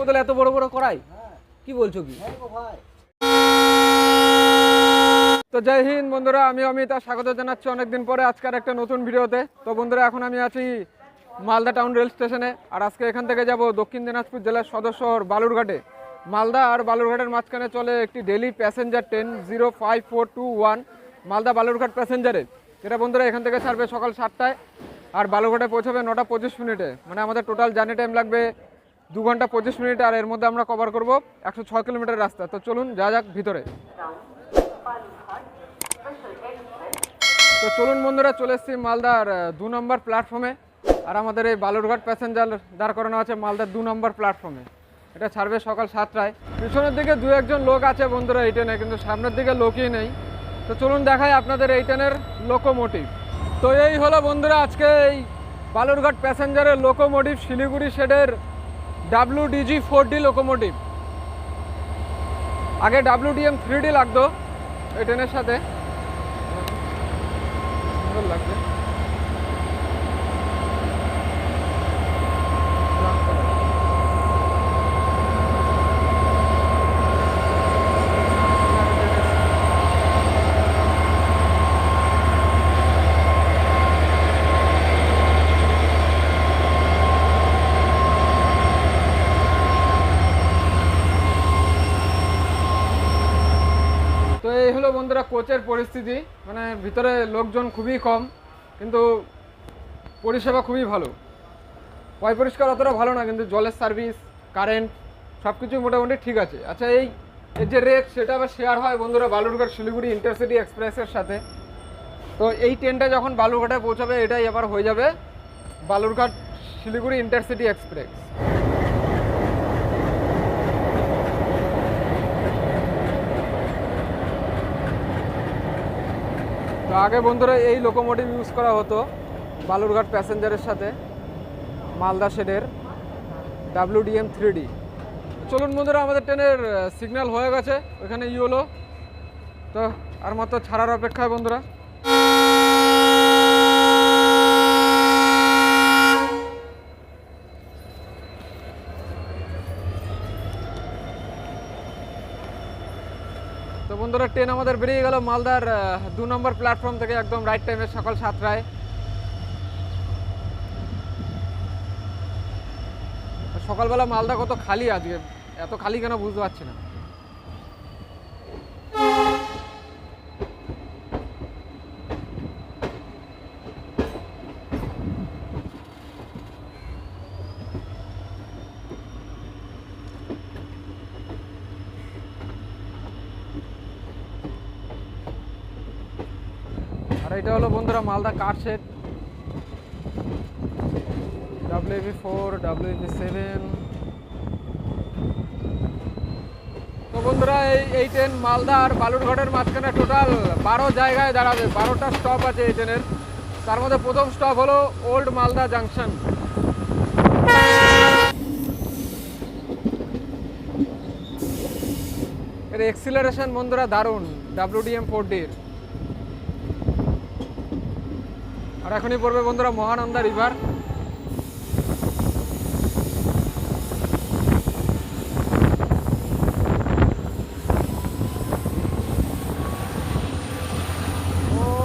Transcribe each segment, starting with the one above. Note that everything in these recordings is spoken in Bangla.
বদলে এত বড় বড় করাই? কি বলছো কি? তো জয় হিন্দ বন্ধুরা, আমি অমিত আর স্বাগত জানাচ্ছি অনেকদিন পরে আজকের একটা নতুন ভিডিওতে। তো বন্ধুরা, এখন আমি আছি মালদা টাউন রেল স্টেশনে, আর আজকে এখান থেকে যাব দক্ষিণ দিনাজপুর জেলার সদর শহর বালুরঘাটে। মালদা আর বালুরঘাটের মাঝখানে চলে একটি daily passenger train zero five four two one Malda Balurghat প্যাসেঞ্জারে যেটা বন্ধুরা, এখান থেকে ছাড়বে সকাল সাতটায়, আর বালুরঘাটে পৌঁছাবে নটা পঁচিশ মিনিটে। মানে আমাদের টোটাল জার্নি টাইম লাগবে দু ঘণ্টা পঁচিশ মিনিট আর এর মধ্যে আমরা কভার করব একশো ছয় কিলোমিটার রাস্তা। তো চলুন, যা যাক ভিতরে। তো চলুন বন্ধুরা, চলে এসেছি মালদার দু নম্বর প্ল্যাটফর্মে আর আমাদের এই বালুরঘাট প্যাসেঞ্জার দাঁড় করানো আছে মালদার দু নম্বর প্ল্যাটফর্মে এটা ছাড়বে সকাল সাতটায়। পিছনের দিকে দু একজন লোক আছে বন্ধুরা এই ট্রেনে কিন্তু সামনের দিকে লোকই নেই। তো চলুন দেখাই আপনাদের এই ট্রেনের লোকোমোটিভ তো এই হলো বন্ধুরা আজকে এই বালুরঘাট প্যাসেঞ্জারের লোকোমোটিভ শিলিগুড়ি শেডের W DG four D locomotive আগে ডাব্লিউ ডিএম থ্রি ডি লাগতো, এই ট্রেনের সাথে। সুন্দর লাগছে তো এই হলো বন্ধুরা, কোচের পরিস্থিতি মানে ভিতরে লোকজন খুবই কম, কিন্তু পরিষেবা খুবই ভালো। পয় পরিষ্কার অতটা ভালো না, কিন্তু জলের সার্ভিস, কারেন্ট সব কিছু মোটামুটি ঠিক আছে। আচ্ছা এই যে রেট, সেটা আবার শেয়ার হয় বন্ধুরা বালুরঘাট শিলিগুড়ি ইন্টারসিটি এক্সপ্রেসের সাথে। তো এই ট্রেনটা যখন বালুরঘাটে পৌঁছাবে, এটাই আবার হয়ে যাবে বালুরঘাট শিলিগুড়ি ইন্টারসিটি এক্সপ্রেস। আগে বন্ধুরা এই লোকোমোটিভ ইউজ করা হতো বালুরঘাট প্যাসেঞ্জারের সাথে, মালদা শেডের ডাব্লিউডিএম থ্রি ডি চলুন বন্ধুরা, আমাদের ট্রেনের সিগন্যাল হয়ে গেছে, ওখানে ইউলো তো আর মাত্র ছাড়ার অপেক্ষায় বন্ধুরা। বন্ধুরা, ট্রেন আমাদের বেরিয়ে গেল মালদার দু নম্বর প্ল্যাটফর্ম থেকে একদম রাইট টাইমে সকাল সাতটায়। সকালবেলা মালদা কত খালি আজকে, এত খালি কেন বুঝতে পারছি না আর এটা হলো বন্ধুরা Malda car set? WB four WB seven তো বন্ধুরা, এই এই ট্রেন মালদা আর বালুরঘাটের মাঝখানে টোটাল বারো জায়গায় দাঁড়াবে। বারোটা স্টপ আছে এই ট্রেনের তার মধ্যে প্রথম স্টপ হলো ওল্ড মালদা জাংশন এর এক্সিলারেশন বন্ধুরা দারুণ। ডাব্লিউডিএম ফোর ডির আর এখনই পড়বে বন্ধুরা মহানন্দা রিভার ও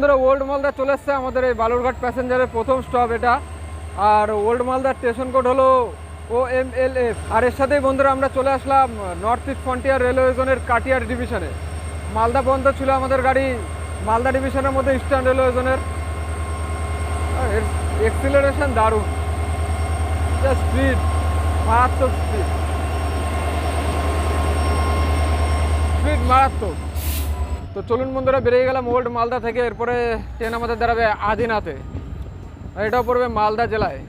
বন্ধুরা, ওল্ড মালদা চলে এসছে আমাদের এই বালুরঘাট প্যাসেঞ্জারের প্রথম স্টপ এটা। আর ওল্ড মালদার স্টেশন কোড হলো O M L F R এর সাথেই বন্ধুরা, আমরা চলে আসলাম নর্থ ইস্ট ফ্রন্টিয়ার রেলওয়ে জোনের কাটিয়ার ডিভিশনে মালদা পর্যন্ত ছিল আমাদের গাড়ি মালদা ডিভিশনের মধ্যে ইস্টার্ন রেলওয়ে জোনের এক্সিলারেশন দারুণ। স্পিড মারাত্মক স্পিড স্পিড মারাত্মক। তো চলুন বন্ধুরা, বেরিয়ে গেলাম ওল্ড মালদা থেকে। এরপরে ট্রেন আমাদের দাঁড়াবে আদিনাতে। আর এটাও পড়বে মালদা জেলায়।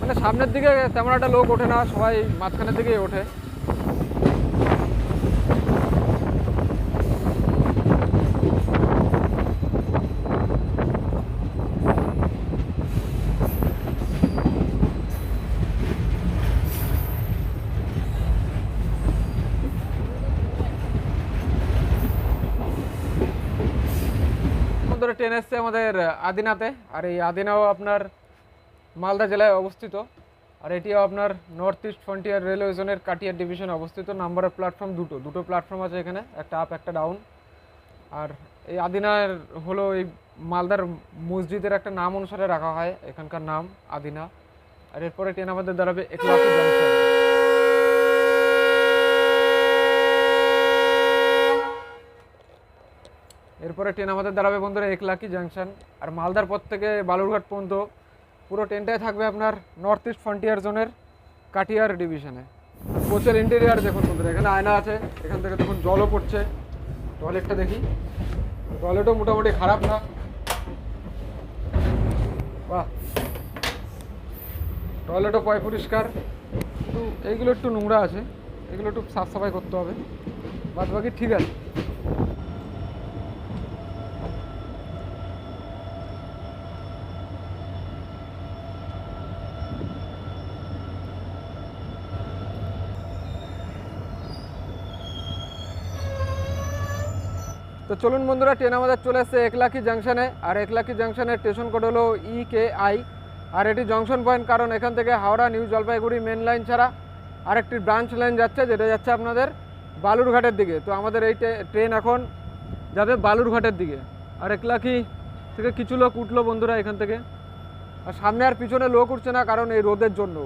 মানে সামনের দিকে তেমন একটা লোক ওঠে না, সবাই মাঝখানের দিকেই ওঠে। ধরে ট্রেন এসছে আমাদের আদিনাতে। আর এই আদিনাও আপনার মালদা জেলায় অবস্থিত। আর এটিও আপনার নর্থ ইস্ট ফ্রন্টিয়ার রেলওয়ে জোনের কাটিয়ার ডিভিশনে অবস্থিত। নাম্বারের প্ল্যাটফর্ম দুটো। দুটো প্ল্যাটফর্ম আছে এখানে, একটা আপ একটা ডাউন আর এই আদিনার হলো এই মালদার মসজিদের একটা নাম অনুসারে রাখা হয়, এখানকার নাম আদিনা। আর এরপরে ট্রেন আমাদের দাঁড়াবে একলাতি জংশন এরপরে ট্রেন আমাদের দাঁড়াবে বন্ধুরা একলাকি জাংশন আর মালদার পর থেকে বালুরঘাট পর্যন্ত পুরো ট্রেনটাই থাকবে আপনার নর্থ ইস্ট ফ্রন্টিয়ার জোনের কাটিয়ার ডিভিশনে কোচের ইন্টেরিয়ার দেখুন বন্ধুরা, এখানে আয়না আছে, এখান থেকে দেখুন জলও পড়ছে। টয়লেটটা দেখি। টয়লেটও মোটামুটি খারাপ না। বাহ। টয়লেটও পয় পরিষ্কার। কিন্তু এইগুলো একটু নোংরা আছে, এগুলো একটু সাফ সাফাই করতে হবে। বাদ বাকি ঠিক আছে। তো চলুন বন্ধুরা, ট্রেন আমাদের চলে এসছে একলাখি জাংশনে আর একলাখি জাংশনের স্টেশন কোড হলো ই কে আই আর এটি জংশন পয়েন্ট কারণ এখান থেকে Howrah, new Jalpaiguri main line ছাড়া আরেকটি ব্রাঞ্চ লাইন যাচ্ছে, যেটা যাচ্ছে আপনাদের বালুরঘাটের দিকে। তো আমাদের এই ট্রেন এখন যাবে বালুরঘাটের দিকে। আর একলাখি থেকে কিছু লোক উঠল বন্ধুরা এখান থেকে। আর সামনে আর পিছনে লোক উঠছে না কারণ এই রোদের জন্য।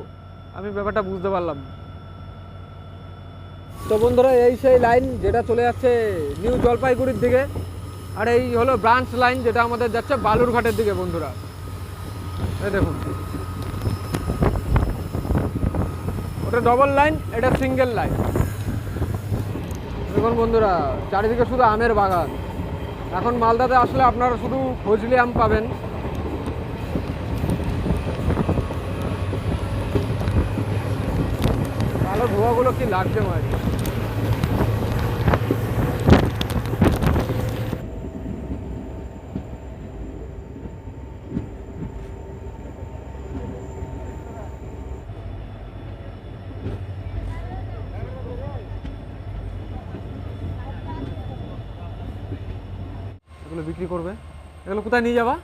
আমি ব্যাপারটা বুঝতে পারলাম তো বন্ধুরা, এই সেই লাইন যেটা চলে যাচ্ছে নিউ জলপাইগুড়ির দিকে। আর এই হলো ব্রাঞ্চ লাইন যেটা আমাদের যাচ্ছে বালুরঘাটের দিকে বন্ধুরা। দেখুন। ওটা ডবল লাইন এটা সিঙ্গেল লাইন দেখুন বন্ধুরা, চারিদিকে শুধু আমের বাগান। এখন মালদাতে আসলে আপনারা শুধু ফজলি আম পাবেন। ধোয়াগুলো কি লাগছে মাঝে? এগুলো বিক্রি করবে। এগুলো কোথায় নিয়ে যাবা?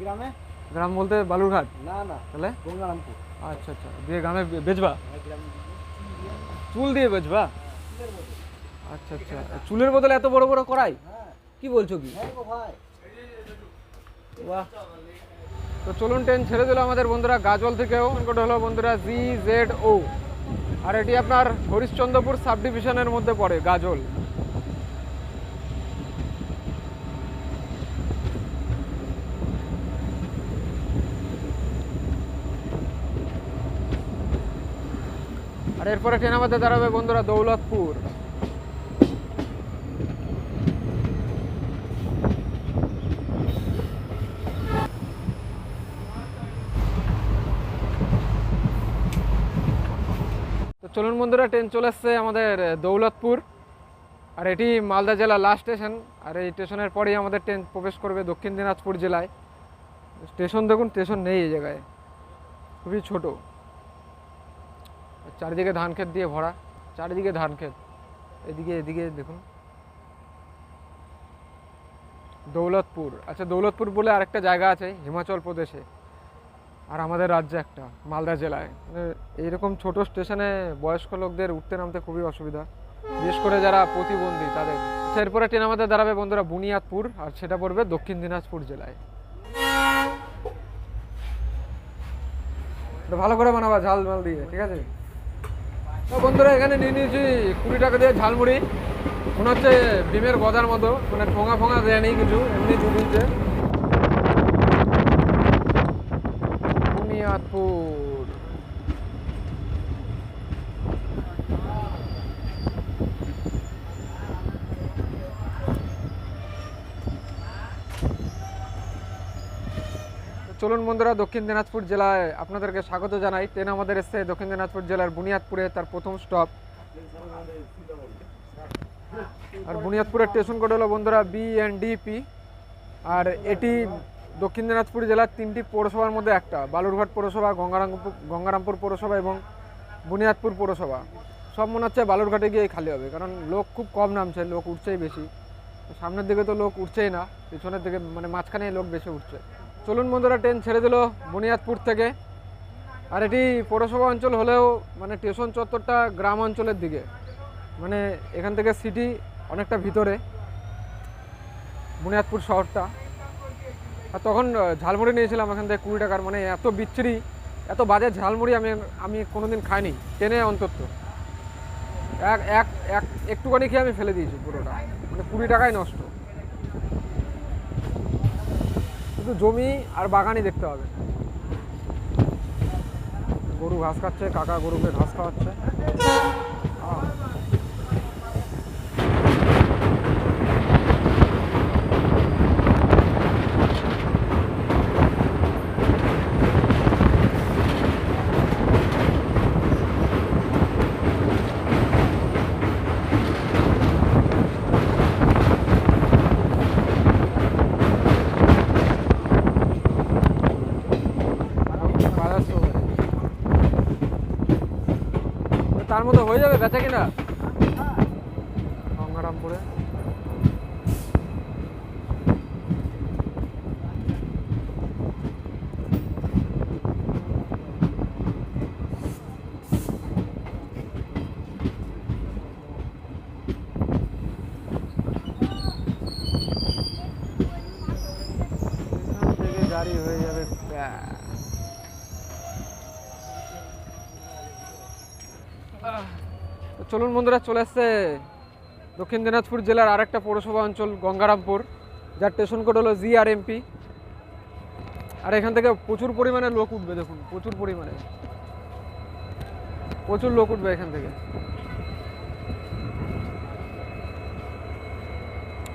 গ্রামে? গ্রাম বলতে বালুরঘাট? না না। তাহলে? গঙ্গারামপুর আচ্ছা আচ্ছা। দিয়ে গ্রামে বেচবা? গ্রাম। চুল দিয়ে বেচবা? আচ্ছা আচ্ছা। চুলের বদলে এত বড় বড় করাই? কি বলছো কি? বাহ। তো চলুন, ট্রেন ছেড়ে দিল আমাদের বন্ধুরা গাজল থেকেও। হলো বন্ধুরা জি জেড ও আর এটি আপনার হরিশ্চন্দ্রপুর সাব ডিভিশনের মধ্যে পড়ে গাজল আর এরপরে ট্রেন আমাদের দাঁড়াবে বন্ধুরা দৌলতপুর। চলুন বন্ধুরা, ট্রেন চলে এসছে আমাদের দৌলতপুর। আর এটি মালদা জেলা লাস্ট স্টেশন আর এই স্টেশনের পরেই আমাদের ট্রেন প্রবেশ করবে দক্ষিণ দিনাজপুর জেলায়। স্টেশন দেখুন, স্টেশন নেই এই জায়গায়। খুবই ছোট। চারিদিকে ধান ক্ষেত দিয়ে ভরা চারিদিকে ধান ক্ষেত। এদিকে এদিকে দেখুন। দৌলতপুর। আচ্ছা দৌলতপুর বলে আরেকটা জায়গা আছে হিমাচল প্রদেশে। আর আমাদের রাজ্যে একটা মালদা জেলায়। মানে এইরকম ছোট স্টেশনে বয়স্ক লোকদের উঠতে নামতে খুবই অসুবিধা। বিশেষ করে যারা প্রতিবন্ধী তাদের। আচ্ছা, এরপরে ট্রেন আমাদের দাঁড়াবে বন্ধুরা বুনিয়াদপুর আর সেটা পড়বে দক্ষিণ দিনাজপুর জেলায়। ভালো করে বানাবা ঝাল মাল দিয়ে ঠিক আছে? বন্ধুরা, এখানে নিয়ে নিয়েছি কুড়ি টাকা দিয়ে ঝালমুড়ি। মনে হচ্ছে ডিমের গজার মতো মানে ঠোঙা ফোঙা দেয় নেই কিছু, এমনি ঝুঁকিছে বুনিয়াদপুর তো চলুন বন্ধুরা, দক্ষিণ দিনাজপুর জেলায় আপনাদেরকে স্বাগত জানাই। ট্রেন আমাদের এসছে দক্ষিণ দিনাজপুর জেলার বুনিয়াদপুরে, তার প্রথম স্টপ। আর বুনিয়াদপুরের স্টেশন কোড হলো বন্ধুরা বি এন ডিপি আর এটি দক্ষিণ দিনাজপুর জেলার তিনটি পৌরসভার মধ্যে একটা, বালুরঘাট পৌরসভা, গঙ্গারামপুর গঙ্গারামপুর পৌরসভা এবং বুনিয়াদপুর পৌরসভা। সব মনে হচ্ছে বালুরঘাটে গিয়েই খালি হবে, কারণ লোক খুব কম নামছে, লোক উঠছেই বেশি। সামনের দিকে তো লোক উঠছেই না, পিছনের দিকে মানে মাঝখানে লোক বেশি উঠছে। চলুন বন্ধুরা ট্রেন ছেড়ে দিল বুনিয়াদপুর থেকে। আর এটি পৌরসভা অঞ্চল হলেও মানে স্টেশন চত্বরটা গ্রাম অঞ্চলের দিকে। মানে এখান থেকে সিটি অনেকটা ভিতরে বুনিয়াদপুর শহরটা। আর তখন ঝালমুড়ি নিয়েছিলাম এখান থেকে কুড়ি টাকার মানে এত বিচ্ছিরি, এত বাজে ঝালমুড়ি আমি আমি কোনোদিন খাইনি, ট্রেনে অন্তত। এক এক এক, একটুখানি খেয়ে আমি ফেলে দিয়েছি পুরোটা। মানে কুড়ি টাকায় নষ্ট। শুধু জমি আর বাগানই দেখতে হবে। গরু ঘাস খাচ্ছে কাকা গরুকে ঘাস খাওয়াচ্ছে আহ। বাজার শহরে। তার মতো হয়ে যাবে বেচা কিনা গঙ্গারামপুরে এখান থেকে গাড়ি হয়ে যাবে প্যা- তো চলুন বন্ধুরা, চলে আসছে দক্ষিণ দিনাজপুর জেলার আরেকটা পৌরসভা অঞ্চল, গঙ্গারামপুর। যার স্টেশন কোড হলো জি আর এমপি আর এখান থেকে প্রচুর পরিমাণে লোক উঠবে, দেখুন, প্রচুর পরিমাণে। প্রচুর লোক উঠবে এখান থেকে।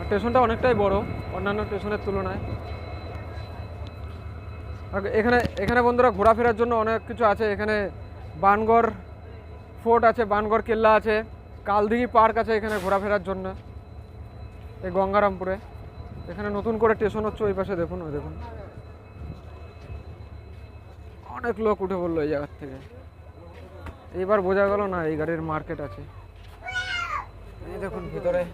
স্টেশনটা অনেকটাই বড়, অন্যান্য স্টেশনের তুলনায়। আর এখানে এখানে বন্ধুরা, ঘোরাফেরার জন্য অনেক কিছু আছে। এখানে বানগড় ফোর্ট আছে, বানগড় কেল্লা আছে, কালদিঘি পার্ক আছে এখানে ঘোরাফেরার জন্য, এই গঙ্গারামপুরে। এখানে নতুন করে স্টেশন হচ্ছে ওই পাশে, দেখুন, ওই দেখুন। অনেক লোক উঠে পড়ল এই জায়গার থেকে। এইবার বোঝা গেল না, এই গাড়ির মার্কেট আছে। এই দেখুন, ভিতরে।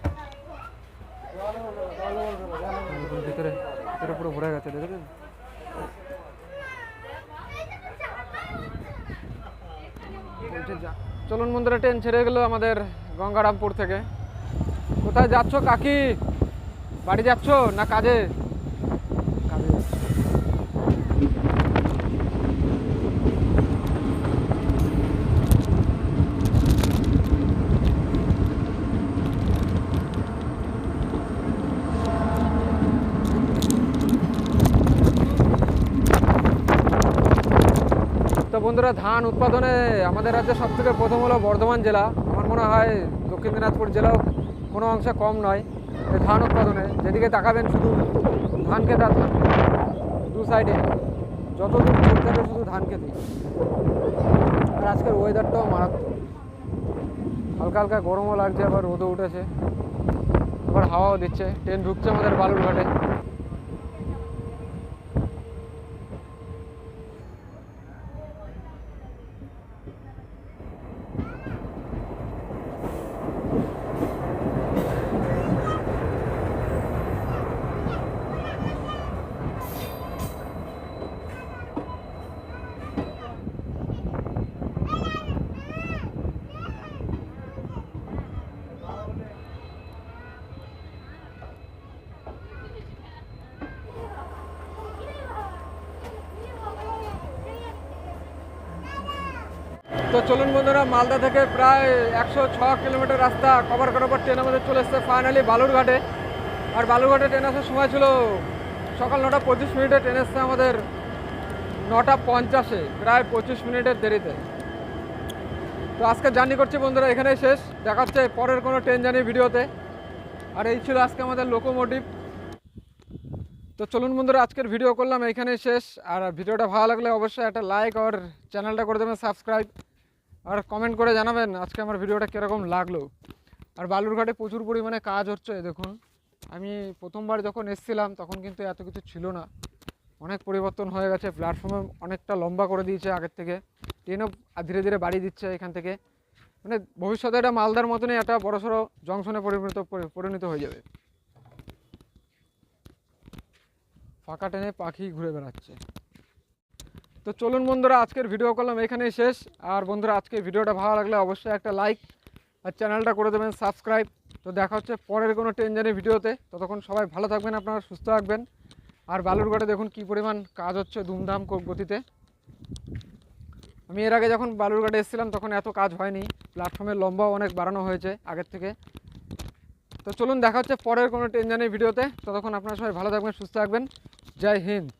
ভিতরে ভিতরে পুরো ভরে গেছে দেখেছেন যা- চলুন বন্ধুরা ট্রেন ছেড়ে গেল আমাদের গঙ্গারামপুর থেকে। কোথায় যাচ্ছ কাকি? বাড়ি যাচ্ছ না কাজে কাজে যাচ্ছ। তো বন্ধুরা, ধান উৎপাদনে আমাদের রাজ্যে সব থেকে প্রথম হলো বর্ধমান জেলা। আমার মনে হয় দক্ষিণ দিনাজপুর জেলাও কোনো অংশে কম নয় ধান উৎপাদনে। যেদিকে তাকাবেন শুধু ধান খেতে আর ধান দু সাইডে যত দূর চোখ যাবে শুধু ধান খেতে। আর আজকের ওয়েদারটাও মারাত্মক। হালকা হালকা গরমও লাগছে, আবার রোদও উঠেছে। আবার হাওয়াও দিচ্ছে। ট্রেন ঢুকছে আমাদের বালুরঘাটে। তো চলুন বন্ধুরা, মালদা থেকে প্রায় একশো ছ কিলোমিটার রাস্তা কভার করার পর ট্রেন আমাদের চলে এসছে ফাইনালি বালুরঘাটে। আর বালুরঘাটে ট্রেন আসার সময় ছিল সকাল নটা পঁচিশ মিনিটে ট্রেন এসছে আমাদের নটা পঞ্চাশে, প্রায় পঁচিশ মিনিটের দেরিতে। তো আজকে জার্নি করছি বন্ধুরা, এখানেই শেষ। দেখাচ্ছে পরের কোনো ট্রেন জার্নি ভিডিওতে। আর এই ছিল আজকে আমাদের লোকোমোটিভ তো চলুন বন্ধুরা, আজকের ভিডিও করলাম এইখানেই শেষ। আর ভিডিওটা ভালো লাগলে অবশ্যই একটা লাইক আর চ্যানেলটা করে দেবেন সাবস্ক্রাইব আর কমেন্ট করে জানাবেন আজকে আমার ভিডিওটা কীরকম লাগল। আর বালুরঘাটে প্রচুর পরিমাণে কাজ হচ্ছে, দেখুন। আমি প্রথমবার যখন এসেছিলাম, তখন কিন্তু এত কিছু ছিল না। অনেক পরিবর্তন হয়ে গেছে প্ল্যাটফর্মে অনেকটা লম্বা করে দিয়েছে আগের থেকে। ট্রেনও ধীরে ধীরে বাড়িয়ে দিচ্ছে এখান থেকে। মানে ভবিষ্যতে এটা মালদার মতনই একটা বড়সড় জংশনে পরিণত পরিণত হয়ে যাবে। ফাঁকা ট্রেনে পাখি ঘুরে বেড়াচ্ছে। তো চলুন বন্ধুরা, আজকের ভিডিও করলাম এখানেই শেষ। আর বন্ধুরা আজকে ভিডিওটা ভালো লাগলে অবশ্যই একটা লাইক আর চ্যানেলটা করে দেবেন সাবস্ক্রাইব তো দেখা হচ্ছে পরের কোনো টেনজানের ভিডিওতে। ততক্ষণ সবাই ভালো থাকবেন আপনারা, সুস্থ থাকবেন। আর বালুরঘাটে দেখুন কী পরিমাণ কাজ হচ্ছে ধুমধাম গতিতে। আমি এর আগে যখন বালুরঘাটে এসেছিলাম, তখন এত কাজ হয়নি। প্ল্যাটফর্মের লম্বাও অনেক বাড়ানো হয়েছে আগের থেকে। তো চলুন দেখা হচ্ছে পরের কোনো টেনজানের ভিডিওতে। ততক্ষণ আপনারা সবাই ভালো থাকবেন, সুস্থ থাকবেন। জয় হিন্দ।